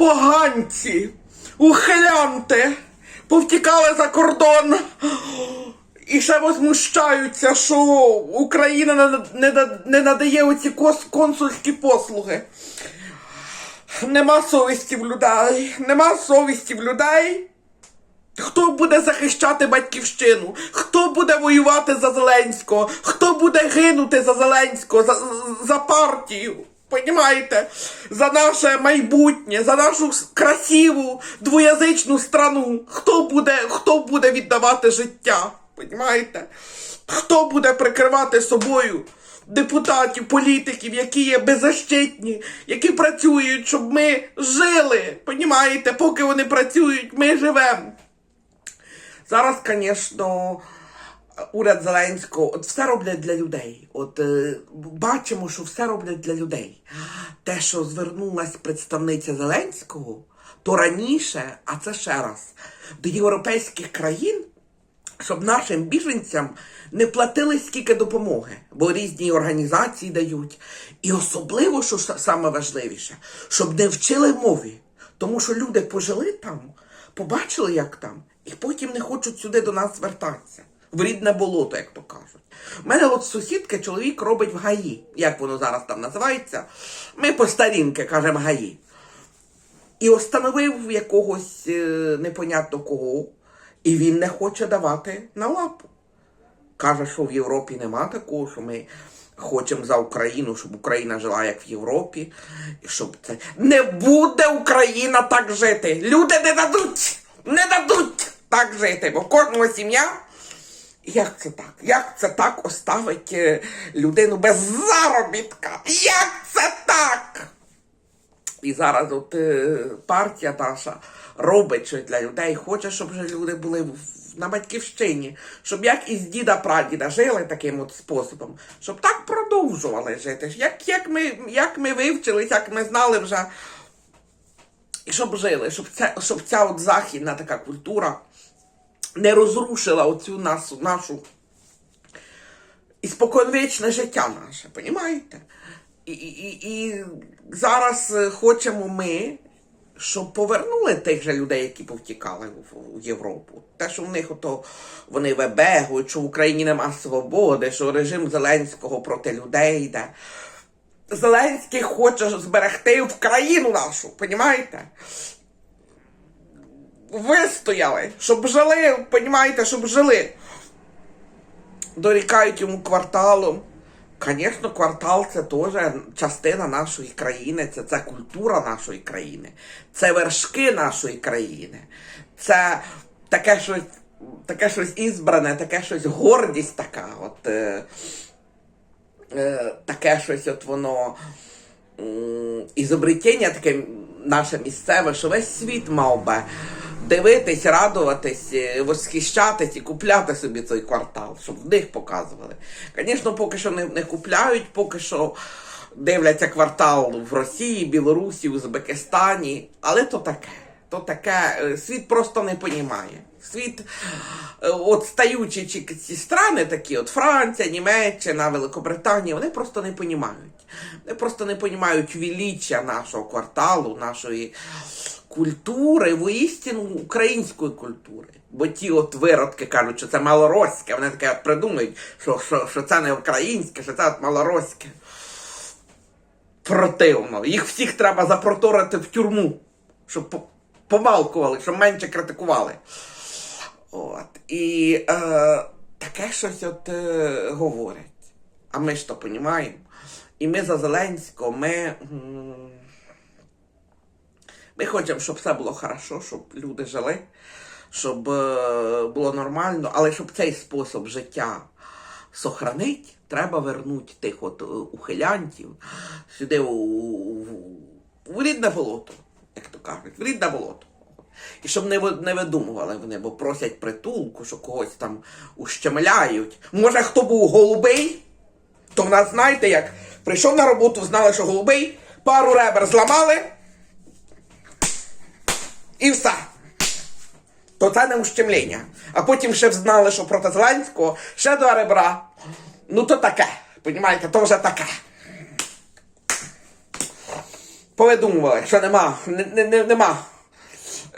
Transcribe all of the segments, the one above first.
поганці, ухилянти, повтікали за кордон. І ще возмущаються, що Україна не, надає оці консульські послуги. Нема совісті в людей, нема совісті в людей. Хто буде захищати батьківщину? Хто буде воювати за Зеленського? Хто буде гинути за Зеленського, за, за партію? Понімаєте? За наше майбутнє, за нашу красиву двоязичну страну. Хто буде, хто буде віддавати життя? Понімаєте? Хто буде прикривати собою депутатів, політиків, які є беззащитні, які працюють, щоб ми жили? Понімаєте? Поки вони працюють, ми живемо. Зараз, звісно, уряд Зеленського от все роблять для людей. От е, бачимо, що все роблять для людей. Те, що звернулась представниця Зеленського, то раніше, а це ще раз, до європейських країн, щоб нашим біженцям не платили скільки допомоги, бо різні організації дають. І особливо, що са- саме важливіше, щоб не вчили мові. Тому що люди пожили там, побачили, як там, і потім не хочуть сюди до нас вертатися. В рідне болото, як то кажуть. У мене от сусідка чоловік робить в ГАІ, як воно зараз там називається. Ми по старінки кажемо ГАІ. І остановив якогось е, непонятно кого, і він не хоче давати на лапу. Каже, що в Європі нема такого, що ми хочемо за Україну, щоб Україна жила як в Європі. І щоб це не буде Україна так жити. Люди не дадуть, не дадуть так жити, бо кожного сім'я. Як це так? Як це так оставить е, людину без заробітка? Як це так? І зараз от е, партія наша робить щось для людей, хоче, щоб люди були на батьківщині, щоб як із діда прадіда жили таким от способом, щоб так продовжували жити. Як, як, ми, як ми вивчились, як ми знали вже, і щоб жили, щоб, це, щоб ця от західна така культура не розрушила оцю нас, нашу і споконвічне життя наше, понімаєте? І, і, і, зараз е, хочемо ми, щоб повернули тих же людей, які повтікали в Європу. Те, що в них ото вони вебегують, що в Україні нема свободи, що режим Зеленського проти людей йде. Зеленський хоче зберегти в країну нашу, понімаєте? Вистояли, щоб жили, понімаєте, щоб жили дорікають йому кварталом. Звісно, квартал це теж частина нашої країни, це, це культура нашої країни, це вершки нашої країни, це таке щось, таке щось ізбране, таке щось гордість така. От, е, е, таке щось, от воно м, ізобретіння таке наше місцеве, що весь світ мав би дивитись, радуватись, е, восхищатись і купляти собі цей квартал, щоб в них показували. Звісно, поки що не, не купляють, поки що дивляться квартал в Росії, Білорусі, Узбекистані, але то таке. То таке, е, світ просто не понімає. Світ, е, от стаючі ці, ці страни такі, от Франція, Німеччина, Великобританія, вони просто не понімають. Вони просто не понімають величия нашого кварталу, нашої культури, воістину української культури. Бо ті от виродки кажуть, що це малороське, вони таке от придумають, що, що, що це не українське, що це от малороське. Противно. Їх всіх треба запроторити в тюрму, щоб помалкували, щоб менше критикували. От. І е, таке щось от е, говорять. А ми ж то понімаємо. І ми за Зеленського, ми. Ми хочемо, щоб все було хорошо, щоб люди жили, щоб е, було нормально, але щоб цей спосіб життя сохранить, треба вернути тих от е, ухилянтів сюди у, у, у рідне болото, як то кажуть, в рідне болото. І щоб не, не видумували вони, бо просять притулку, що когось там ущемляють. Може, хто був голубий, то в нас, знаєте, як прийшов на роботу, знали, що голубий, пару ребер зламали, і все. То це не ущемлення. А потім ще знали, що проти Зеленського ще два ребра. Ну то таке. Понімаєте, то вже таке. повидумували, що нема, не, не, не- нема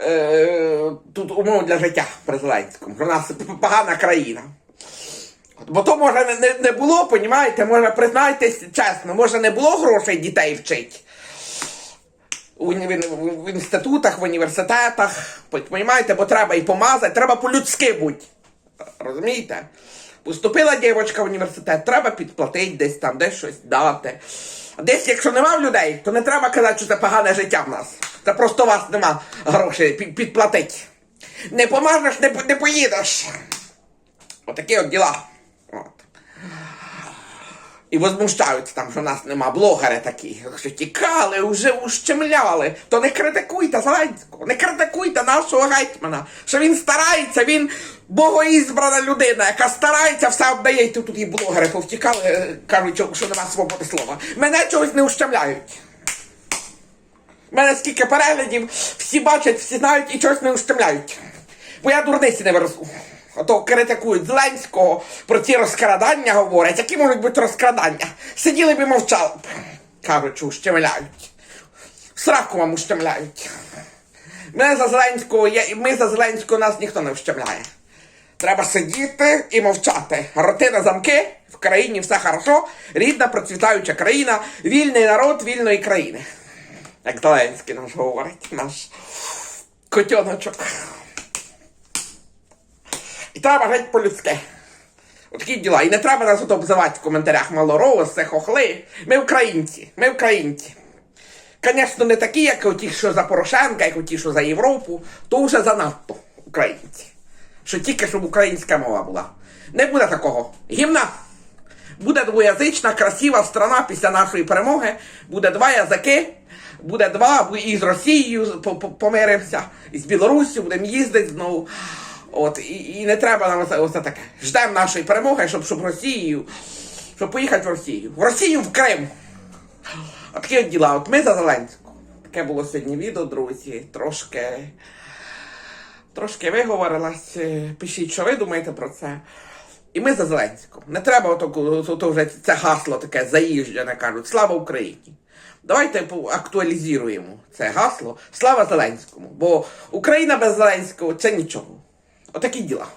е, тут умов для життя при Зеленському, в нас погана країна. Бо то може не, не, було, понімаєте, може признайтесь чесно, може не було грошей дітей вчити. В, інститутах, в університетах, понімаєте, бо треба і помазати, треба по-людськи бути. Розумієте? Поступила дівчинка в університет, треба підплатити десь там, десь щось дати. Десь, якщо нема людей, то не треба казати, що це погане життя в нас. Це просто у вас нема грошей під, підплатити. Не помажеш, не, не поїдеш. Отакі от діла. І возмущаються там, що в нас нема блогери такі, що тікали, вже ущемляли. То не критикуйте Зеленського, не критикуйте нашого гетьмана, що він старається, він богоізбрана людина, яка старається, все обдає. І тут, і блогери повтікали, е, кажуть, що- нема свободи слова. Мене чогось не ущемляють. Мене скільки переглядів, всі бачать, всі знають і чогось не ущемляють. Бо я дурниці не виросу. Ото критикують Зеленського, про ці розкрадання говорять. Які можуть бути розкрадання? Сиділи б і мовчали б. Кажуть, ущемляють. Сраку вам ущемляють. Ми за Зеленського, є- ми за Зеленського нас ніхто не ущемляє. Треба сидіти і мовчати. Роти на замки, в країні все хорошо, рідна процвітаюча країна, вільний народ вільної країни. Як Зеленський наш говорить, наш котеночок. І треба жити по-людськи. Отакі діла. І не треба нас обзивати в коментарях малороси, хохли. Ми українці, ми українці. Звісно, не такі, як ті, що за Порошенка, як ті, що за Європу, то вже занадто українці. Що тільки щоб українська мова була. Не буде такого. Гімна. Буде двоязична, красива страна після нашої перемоги. Буде два язики, буде два, і з Росією по- по- помирився, і з Білоруссю будемо їздити знову. От, і, і не треба нам оце, таке. Ждемо нашої перемоги, щоб, щоб Росією, щоб поїхати в Росію. В Росію, в Крим. От такі от діла. От ми за Зеленського. Таке було сьогодні відео, друзі. Трошки. Трошки виговорилась. Е, Пишіть, що ви думаєте про це. І ми за Зеленського. Не треба ото, ото вже це гасло таке заїжджене, кажуть. Слава Україні! Давайте актуалізуємо це гасло. Слава Зеленському. Бо Україна без Зеленського це нічого. Отакі діла.